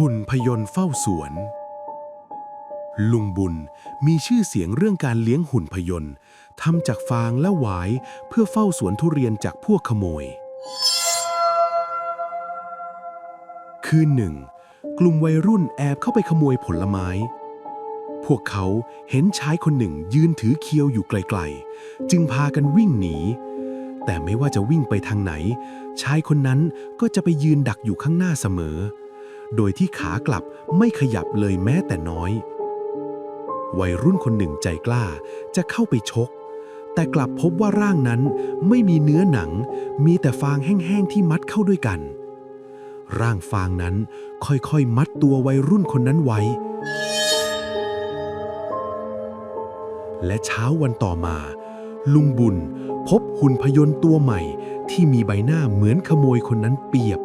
หุ่นพยนต์เฝ้าสวน ลุงบุญมีชื่อเสียงเรื่องการเลี้ยงหุ่นพยนต์ทำจากฟางและหวายเพื่อเฝ้าสวนทุเรียนจากพวกขโมย คืนหนึ่ง กลุ่มวัยรุ่นแอบเข้าไปขโมยผลไม้ พวกเขาเห็นชายคนหนึ่งยืนถือเคียวอยู่ไกลๆ จึงพากันวิ่งหนี แต่ไม่ว่าจะวิ่งไปทางไหน ชายคนนั้นก็จะไปยืนดักอยู่ข้างหน้าเสมอ โดยที่ขากลับไม่ขยับเลยแม้แต่น้อย วัยรุ่นคนหนึ่งใจกล้าจะเข้าไปชก แต่กลับพบว่าร่างนั้นไม่มีเนื้อหนัง มีแต่ฟางแห้งๆที่มัดเข้าด้วยกัน ร่างฟางนั้นค่อยๆมัดตัววัยรุ่นคนนั้นไว้ และเช้าวันต่อมา ลุงบุญพบหุ่นพยนต์ตัวใหม่ที่มีใบหน้าเหมือนขโมยคนนั้นเปียบ